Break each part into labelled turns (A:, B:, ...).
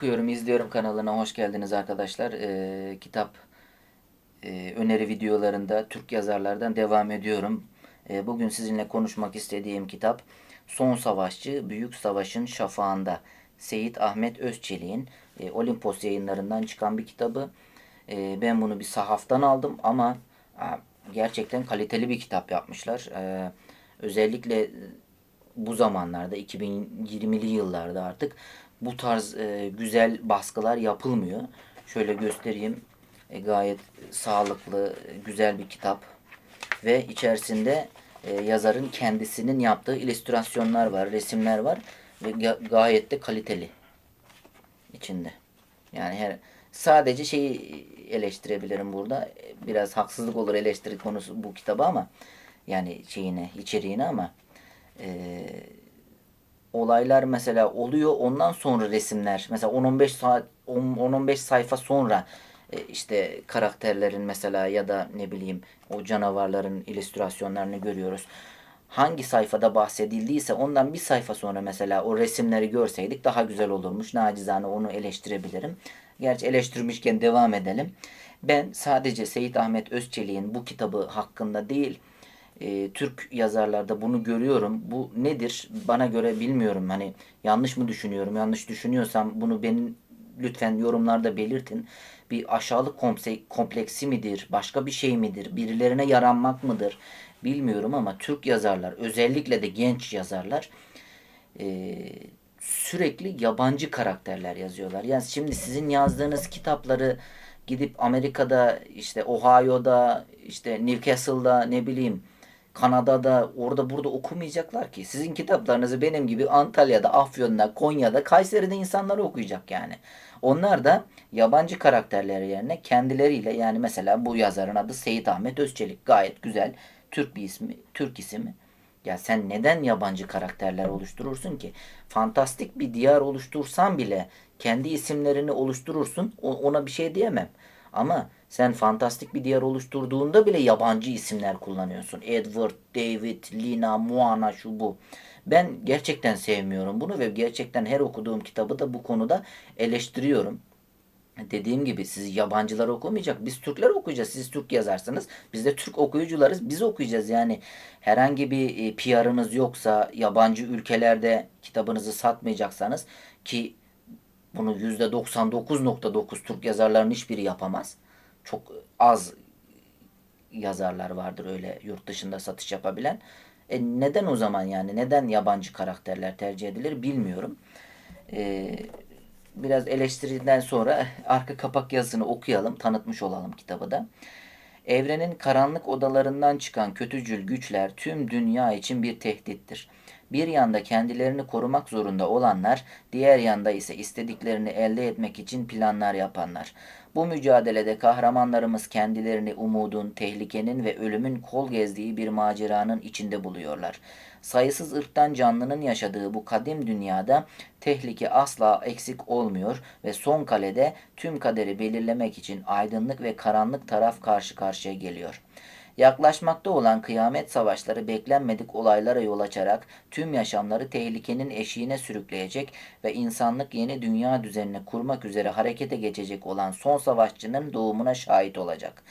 A: Okuyorum, izliyorum kanalına hoş geldiniz arkadaşlar. Ee, kitap e, öneri videolarında Türk yazarlardan devam ediyorum. Ee, bugün sizinle konuşmak istediğim kitap Son Savaşçı Büyük Savaşın Şafağında. Seyit Ahmet Özçelik'in e, Olimpos yayınlarından çıkan bir kitabı. E, ben bunu bir sahaftan aldım ama a, gerçekten kaliteli bir kitap yapmışlar. E, özellikle bu zamanlarda 2020'li yıllarda artık bu tarz e, güzel baskılar yapılmıyor. Şöyle göstereyim. E, gayet sağlıklı, güzel bir kitap. Ve içerisinde e, yazarın kendisinin yaptığı illüstrasyonlar var, resimler var ve ga- gayet de kaliteli içinde. Yani her sadece şeyi eleştirebilirim burada. Biraz haksızlık olur eleştiri konusu bu kitaba ama yani şeyine, içeriğine ama e, olaylar mesela oluyor ondan sonra resimler mesela 10-15 saat 10-15 sayfa sonra e, işte karakterlerin mesela ya da ne bileyim o canavarların illüstrasyonlarını görüyoruz. Hangi sayfada bahsedildiyse ondan bir sayfa sonra mesela o resimleri görseydik daha güzel olurmuş. Nacizane onu eleştirebilirim. Gerçi eleştirmişken devam edelim. Ben sadece Seyit Ahmet Özçelik'in bu kitabı hakkında değil, e, Türk yazarlarda bunu görüyorum. Bu nedir? Bana göre bilmiyorum. Hani yanlış mı düşünüyorum? Yanlış düşünüyorsam bunu benim lütfen yorumlarda belirtin. Bir aşağılık kompleksi midir? Başka bir şey midir? Birilerine yaranmak mıdır? Bilmiyorum ama Türk yazarlar, özellikle de genç yazarlar e, sürekli yabancı karakterler yazıyorlar. Yani şimdi sizin yazdığınız kitapları gidip Amerika'da işte Ohio'da işte Newcastle'da ne bileyim Kanada'da orada burada okumayacaklar ki. Sizin kitaplarınızı benim gibi Antalya'da, Afyon'da, Konya'da, Kayseri'de insanlar okuyacak yani. Onlar da yabancı karakterler yerine kendileriyle yani mesela bu yazarın adı Seyit Ahmet Özçelik. Gayet güzel Türk bir ismi, Türk ismi. Ya sen neden yabancı karakterler oluşturursun ki? Fantastik bir diyar oluştursan bile kendi isimlerini oluşturursun. Ona bir şey diyemem. Ama sen fantastik bir diyar oluşturduğunda bile yabancı isimler kullanıyorsun. Edward, David, Lina, Moana şu bu. Ben gerçekten sevmiyorum bunu ve gerçekten her okuduğum kitabı da bu konuda eleştiriyorum. Dediğim gibi siz yabancılar okumayacak. Biz Türkler okuyacağız. Siz Türk yazarsınız. Biz de Türk okuyucularız. Biz okuyacağız. Yani herhangi bir e, PR'ınız yoksa yabancı ülkelerde kitabınızı satmayacaksanız ki bunu %99.9 Türk yazarların hiçbiri yapamaz. Çok az yazarlar vardır öyle yurt dışında satış yapabilen. E neden o zaman yani neden yabancı karakterler tercih edilir bilmiyorum. E, biraz eleştiriden sonra arka kapak yazısını okuyalım, tanıtmış olalım kitabı da. Evrenin karanlık odalarından çıkan kötücül güçler tüm dünya için bir tehdittir. Bir yanda kendilerini korumak zorunda olanlar, diğer yanda ise istediklerini elde etmek için planlar yapanlar. Bu mücadelede kahramanlarımız kendilerini umudun, tehlikenin ve ölümün kol gezdiği bir maceranın içinde buluyorlar. Sayısız ırktan canlının yaşadığı bu kadim dünyada tehlike asla eksik olmuyor ve son kalede tüm kaderi belirlemek için aydınlık ve karanlık taraf karşı karşıya geliyor. Yaklaşmakta olan kıyamet savaşları beklenmedik olaylara yol açarak tüm yaşamları tehlikenin eşiğine sürükleyecek ve insanlık yeni dünya düzenini kurmak üzere harekete geçecek olan son savaşçının doğumuna şahit olacak.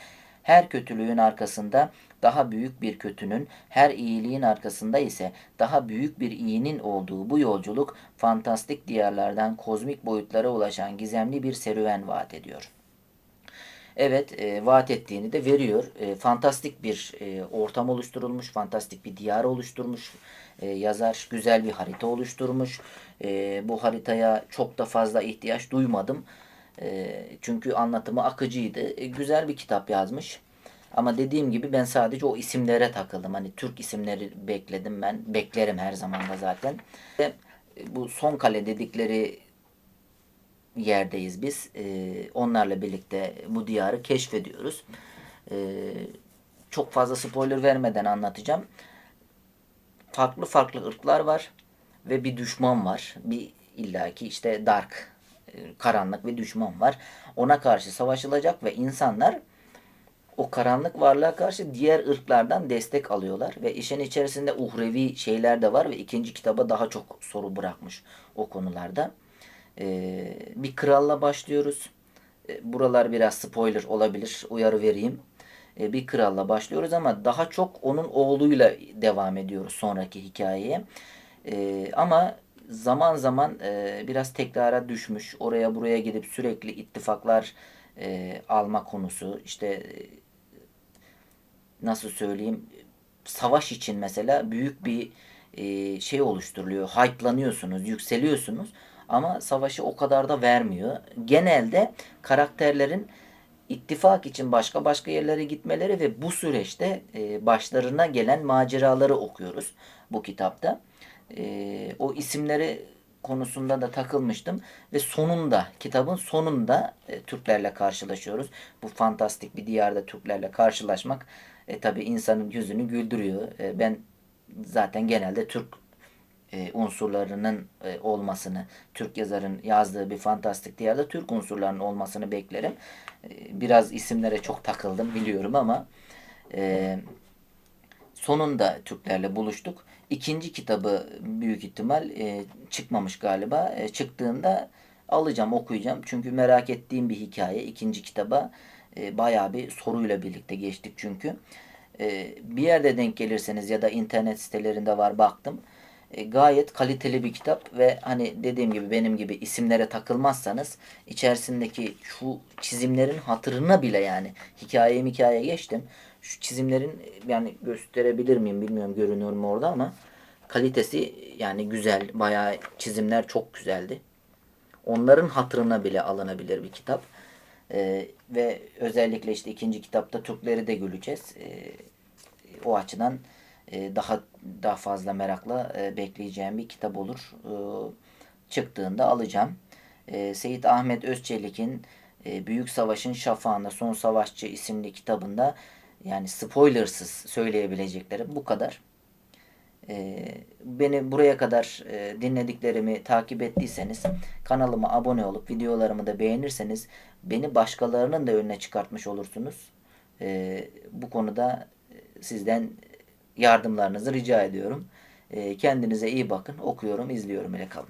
A: Her kötülüğün arkasında daha büyük bir kötünün, her iyiliğin arkasında ise daha büyük bir iyinin olduğu bu yolculuk fantastik diyarlardan kozmik boyutlara ulaşan gizemli bir serüven vaat ediyor. Evet, e, vaat ettiğini de veriyor. E, fantastik bir e, ortam oluşturulmuş, fantastik bir diyar oluşturmuş. E, yazar güzel bir harita oluşturmuş. E, bu haritaya çok da fazla ihtiyaç duymadım. E, çünkü anlatımı akıcıydı. E, güzel bir kitap yazmış. Ama dediğim gibi ben sadece o isimlere takıldım. Hani Türk isimleri bekledim ben. Beklerim her zaman da zaten. Ve bu son kale dedikleri yerdeyiz biz. Ee, onlarla birlikte bu diyarı keşfediyoruz. Ee, çok fazla spoiler vermeden anlatacağım. Farklı farklı ırklar var ve bir düşman var. Bir illaki işte dark, e, karanlık bir düşman var. Ona karşı savaşılacak ve insanlar o karanlık varlığa karşı diğer ırklardan destek alıyorlar ve işin içerisinde uhrevi şeyler de var ve ikinci kitaba daha çok soru bırakmış o konularda. E, bir kralla başlıyoruz. E, buralar biraz spoiler olabilir. Uyarı vereyim. E, bir kralla başlıyoruz ama daha çok onun oğluyla devam ediyoruz sonraki hikayeye. Ama zaman zaman e, biraz tekrara düşmüş. Oraya buraya gidip sürekli ittifaklar e, alma konusu. İşte e, nasıl söyleyeyim savaş için mesela büyük bir şey oluşturuluyor. Hype'lanıyorsunuz, yükseliyorsunuz ama savaşı o kadar da vermiyor. Genelde karakterlerin ittifak için başka başka yerlere gitmeleri ve bu süreçte e, başlarına gelen maceraları okuyoruz bu kitapta. E, o isimleri konusunda da takılmıştım ve sonunda kitabın sonunda e, Türklerle karşılaşıyoruz. Bu fantastik bir diyarda Türklerle karşılaşmak e, tabii insanın yüzünü güldürüyor. E, ben zaten genelde Türk e, unsurlarının e, olmasını, Türk yazarın yazdığı bir fantastik diyarda Türk unsurlarının olmasını beklerim. E, biraz isimlere çok takıldım biliyorum ama e, sonunda Türklerle buluştuk. İkinci kitabı büyük ihtimal e, çıkmamış galiba. E, çıktığında alacağım, okuyacağım. Çünkü merak ettiğim bir hikaye. İkinci kitaba e, bayağı bir soruyla birlikte geçtik çünkü. E, bir yerde denk gelirseniz ya da internet sitelerinde var baktım. E, gayet kaliteli bir kitap ve hani dediğim gibi benim gibi isimlere takılmazsanız içerisindeki şu çizimlerin hatırına bile yani hikaye hikaye geçtim. Şu çizimlerin yani gösterebilir miyim bilmiyorum görünüyor mu orada ama kalitesi yani güzel. Bayağı çizimler çok güzeldi. Onların hatırına bile alınabilir bir kitap. Ee, ve özellikle işte ikinci kitapta Türkleri de güleceğiz. Ee, o açıdan e, daha daha fazla merakla e, bekleyeceğim bir kitap olur. Ee, çıktığında alacağım. Seyit Ahmet Özçelik'in e, Büyük Savaşın Şafağında Son Savaşçı isimli kitabında yani spoilersız söyleyebileceklerim bu kadar. Beni buraya kadar e, dinlediklerimi takip ettiyseniz kanalıma abone olup videolarımı da beğenirseniz beni başkalarının da önüne çıkartmış olursunuz. Bu konuda e, sizden yardımlarınızı rica ediyorum. Ee, kendinize iyi bakın. Okuyorum, izliyorum ile kalın.